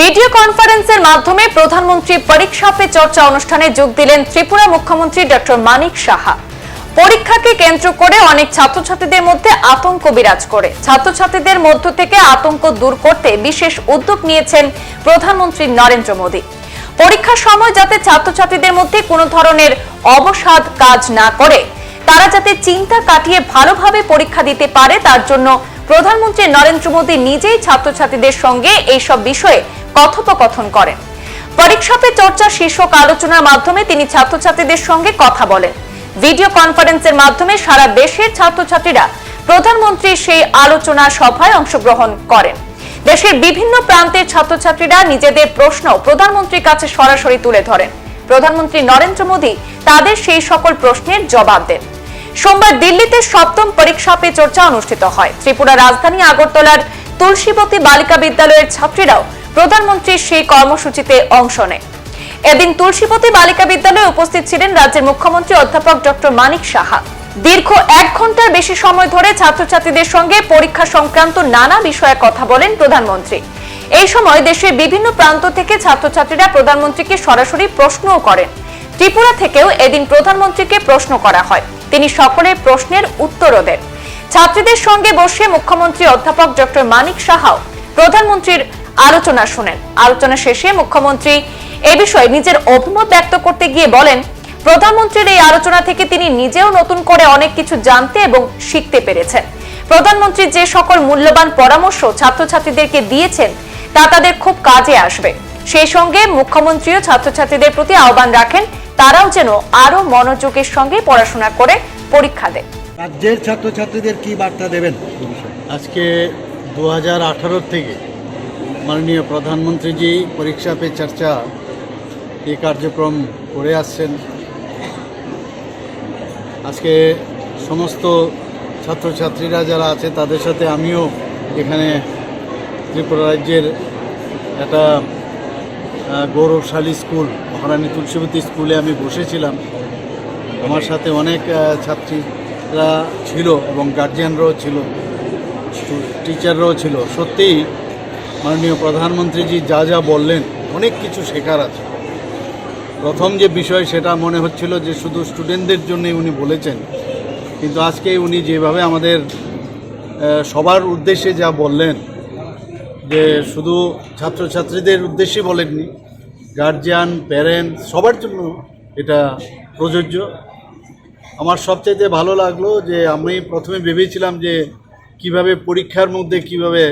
Video কনফারেন্সের মাধ্যমে প্রধানমন্ত্রী পরীক্ষা পে চর্চা অনুষ্ঠানে যোগ দিলেন ত্রিপুরা মুখ্যমন্ত্রী ডক্টর মানিক সাহা। পরীক্ষাকে কেন্দ্র করে অনেক ছাত্রছাত্রীদের মধ্যে আতঙ্ক বিরাজ করে। ছাত্রছাত্রীদের মধ্য থেকে আতঙ্ক দূর করতে বিশেষ উদ্যোগ নিয়েছেন প্রধানমন্ত্রী নরেন্দ্র মোদী। পরীক্ষার সময় যাতে ছাত্রছাত্রীদের মধ্যে কোনো ধরনের অবসাদ কাজ না করে, তারা যাতে চিন্তা কাটিয়ে ভালোভাবে পরীক্ষা দিতে পারে, তার জন্য প্রধানমন্ত্রী নরেন্দ্র মোদী নিজেই ছাত্রছাত্রীদের সঙ্গে এইসব বিষয়ে কথোপকথন করেন। পরীক্ষা পে চর্চা শীর্ষক আলোচনার মাধ্যমে তিনি ছাত্রছাত্রীদের সঙ্গে কথা বলেন। ভিডিও কনফারেন্সের মাধ্যমে সারা দেশের ছাত্রছাত্রীরা প্রধানমন্ত্রীর সেই আলোচনা সভায় অংশগ্রহণ করেন। দেশের বিভিন্ন প্রান্তের ছাত্রছাত্রীরা নিজেদের প্রশ্ন প্রধানমন্ত্রীর কাছে সরাসরি তুলে ধরেন। প্রধানমন্ত্রী নরেন্দ্র মোদী তাদের সেই সকল প্রশ্নের জবাব দেন। সোমবার দিল্লিতে সপ্তম পরীক্ষা পে চর্চা অনুষ্ঠিত হয়। ত্রিপুরা রাজধানী আগরতলার তুলসীবতী বালিকা বিদ্যালয়ের ছাত্রীরাও প্রধানমন্ত্রীর সেই কর্মসূচিতে অংশ নেয়। এদিন তুলসীপতি বালিকা বিদ্যালয়ে উপস্থিত ছিলেন রাজ্যের মুখ্যমন্ত্রী অধ্যাপক ডক্টর মানিক সাহা। দীর্ঘ এক ঘণ্টার বেশি সময় ধরে ছাত্রছাত্রীদের সঙ্গে পরীক্ষা সংক্রান্ত নানা বিষয়ে কথা বলেন প্রধানমন্ত্রী। এই সময় দেশের বিভিন্ন প্রান্ত থেকে ছাত্রছাত্রীরা প্রধানমন্ত্রীকে সরাসরি প্রশ্নও করেন। ত্রিপুরা থেকেও এদিন প্রধানমন্ত্রীকে প্রশ্ন করা হয়। তিনি সকলের প্রশ্নের উত্তরও দেন। ছাত্রীদের সঙ্গে বসে মুখ্যমন্ত্রী অধ্যাপক ডক্টর মানিক সাহাও প্রধানমন্ত্রীর আলোচনা শুনেন। আলোচনা শেষে মুখ্যমন্ত্রী এ বিষয়ে নিজের অভিমত ব্যক্ত করতে গিয়ে বলেন, প্রধানমন্ত্রীর এই আলোচনা থেকে তিনি নিজেও নতুন করে অনেক কিছু জানতে এবং শিখতে পেরেছেন। প্রধানমন্ত্রী যে সকল মূল্যবান পরামর্শ ছাত্রছাত্রীদেরকে দিয়েছেন, তা তাদের খুব কাজে আসবে। সেই সঙ্গে মুখ্যমন্ত্রীও ছাত্রছাত্রীদের প্রতি আহ্বান রাখেন তারাও যেন আরও মনোযোগের সঙ্গে পড়াশোনা করে পরীক্ষা দেয়। রাজ্যের ছাত্রছাত্রীদের কি বার্তা দেবেন আজকে দু হাজার আঠারো থেকে মাননীয় প্রধানমন্ত্রীজি পরীক্ষা পে চর্চা এই কার্যক্রম করে আসছেন। আজকে সমস্ত ছাত্রছাত্রীরা যারা আছে তাদের সাথে আমিও এখানে ত্রিপুরা রাজ্যের একটা গৌরবশালী স্কুল, মহারানী তুলসীবতী স্কুলে আমি বসেছিলাম। আমার সাথে অনেক ছাত্রীরা ছিল এবং গার্জিয়ানরাও ছিল টিচাররাও ছিল। সত্যিই মাননীয় প্রধানমন্ত্রীজি যা যা বললেন, অনেক কিছু শেখার আছে। প্রথম যে বিষয় সেটা মনে হচ্ছিল যে শুধু স্টুডেন্টদের জন্যই উনি বলেছেন, কিন্তু আজকে উনি যেভাবে আমাদের সবার উদ্দেশ্যে যা বললেন যে শুধু ছাত্রছাত্রীদের উদ্দেশ্যে বলেননি গার্জিয়ান প্যারেন্টস সবার জন্য এটা প্রযোজ্য। আমার সবচাইতে ভালো লাগল যে আমি প্রথমে ভেবেছিলাম যে কীভাবে পরীক্ষার মধ্যে কীভাবে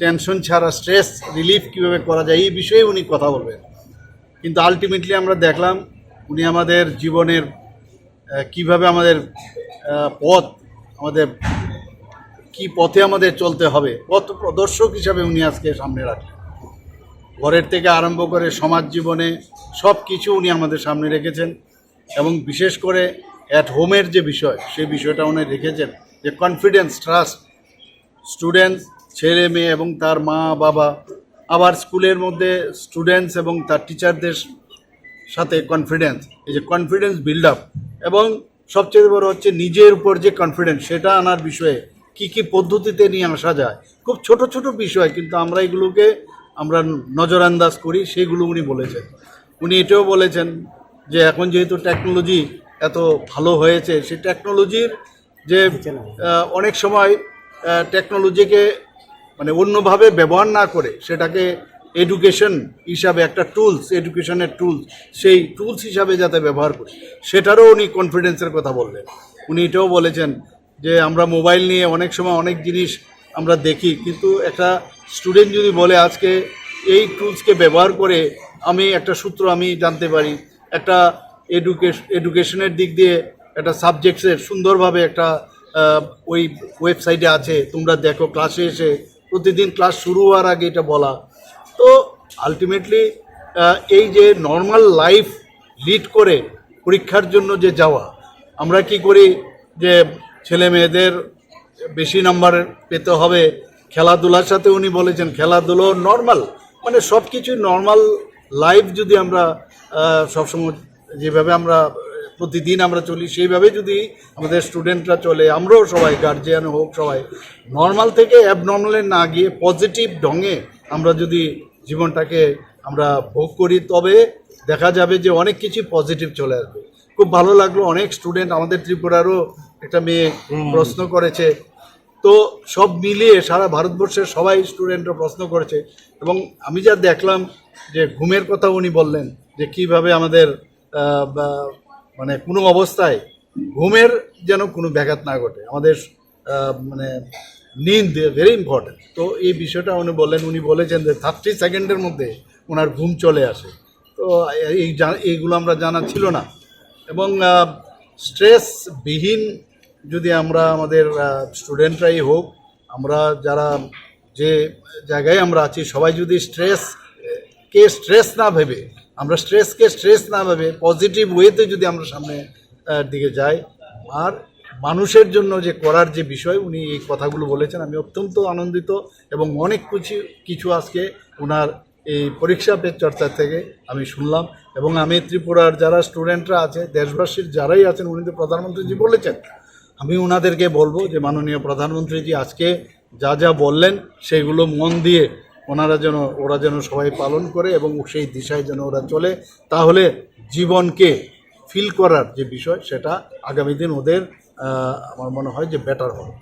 টেনশন ছাড়া স্ট্রেস রিলিফ কীভাবে করা যায়, এই বিষয়ে উনি কথা বলবেন। কিন্তু আলটিমেটলি আমরা দেখলাম উনি আমাদের জীবনের কীভাবে আমাদের পথ, আমাদের কি পথে আমাদের চলতে হবে? পথ প্রদর্শক হিসাবে উনি আজকে সামনে রাখলেন? ঘরের থেকে আরম্ভ করে সমাজ জীবনে সব কিছু উনি আমাদের সামনে রেখেছেন এবং বিশেষ করে অ্যাট হোমের যে বিষয়, সেই বিষয়টা উনি রেখেছেন যে কনফিডেন্স ট্রাস্ট স্টুডেন্টস ছেলে মেয়ে এবং তার মা, বাবা, আবার স্কুলের মধ্যে স্টুডেন্টস এবং তার টিচারদের সাথে কনফিডেন্স এই যে কনফিডেন্স বিল্ড আপ এবং সবচেয়ে বড় হচ্ছে নিজের উপর যে কনফিডেন্স সেটা আনার বিষয়ে কি কি পদ্ধতিতে নিয়ে আসা যায়। খুব ছোট ছোট বিষয়, কিন্তু আমরা এগুলোকে আমরা নজরান্দাজ করি, সেগুলো উনি বলেছেন। উনি এটাও বলেছেন যে এখন যেহেতু টেকনোলজি এত ভালো হয়েছে, সেই টেকনোলজির যে অনেক সময় টেকনোলজিকে মানে অন্যভাবে ব্যবহার না করে, সেটাকে এডুকেশন হিসাবে একটা টুলস এডুকেশনের টুলস সেই টুলস হিসাবে যাতে ব্যবহার করি, সেটারও উনি কনফিডেন্সের কথা বললেন। উনি এটাও বলেছেন যে আমরা মোবাইল নিয়ে অনেক সময় অনেক জিনিস আমরা দেখি, কিন্তু একটা স্টুডেন্ট যদি বলে আজকে এই টুলসকে ব্যবহার করে আমি একটা সূত্র আমি জানতে পারি, একটা এডুকেশ এডুকেশনের দিক দিয়ে একটা সাবজেক্টসের সুন্দরভাবে একটা ওই ওয়েবসাইটে আছে, তোমরা দেখো ক্লাসে এসে প্রতিদিন ক্লাস শুরু হওয়ার আগে এটা বলা। তো আলটিমেটলি এই যে নর্মাল লাইফ লিড করে পরীক্ষার জন্য যে যাওয়া, আমরা কি করি যে ছেলে মেয়েদের বেশি নাম্বার পেতে হবে। খেলাধুলার সাথে উনি বলেছেন খেলাধুলো নর্মাল মানে সব কিছুই নর্মাল লাইফ যদি আমরা সবসময় যেভাবে আমরা, প্রতিদিন আমরা চলি, সেইভাবে যদি আমাদের স্টুডেন্টরা চলে, আমরাও সবাই গার্জিয়ান হোক সবাই নর্মাল থেকে অ্যাবনর্মালে না গিয়ে পজিটিভ ঢঙে আমরা যদি জীবনটাকে আমরা ভোগ করি, তবে দেখা যাবে যে অনেক কিছু পজিটিভ চলে আসবে। খুব ভালো লাগল, অনেক স্টুডেন্ট আমাদের ত্রিপুরারও একটা মেয়ে প্রশ্ন করেছে। তো সব মিলিয়ে সারা ভারতবর্ষের সবাই স্টুডেন্টরা প্রশ্ন করেছে। এবং আমি যা দেখলাম যে ঘুমের কথা উনি বললেন যে কীভাবে আমাদের মানে কোনো অবস্থায় ঘুমের যেন কোনো ব্যাঘাত না ঘটে। আমাদের মানে নিন্দ ভেরি ইম্পর্টেন্ট তো এই বিষয়টা উনি বললেন উনি বলেছেন যে থার্টি সেকেন্ডের মধ্যে ওনার ঘুম চলে আসে। তো এই এইগুলো আমরা জানা ছিল না। এবং স্ট্রেসবিহীন যদি আমরা আমাদের স্টুডেন্টরাই হোক, আমরা যারা যে জায়গায় আমরা আছি, সবাই যদি স্ট্রেস কে স্ট্রেস না ভেবে, আমরা স্ট্রেসকে স্ট্রেস না ভেবে পজিটিভ ওয়েতে যদি আমরা সামনে দিকে যাই, আর মানুষের জন্য যে করার যে বিষয়, উনি এই কথাগুলো বলেছেন, আমি অত্যন্ত আনন্দিত এবং অনেক কিছু কিছু আজকে ওনার এই পরীক্ষা পে চর্চা থেকে আমি শুনলাম এবং আমি ত্রিপুরার যারা স্টুডেন্টরা আছে, দেশবাসীর যারাই আছেন, উনি তো প্রধানমন্ত্রীজি বলেছেন আমি ওনাদেরকে বলব যে মাননীয় প্রধানমন্ত্রীজি, আজকে যা যা বললেন, সেগুলো মন দিয়ে ওনারা যেন, ওরা যেন সবাই পালন করে এবং সেই দিশায় যেন ওরা চলে, তাহলে জীবনকে ফিল করার যে বিষয়, সেটা আগামী দিন ওদের আমার মনে হয় যে বেটার হবে।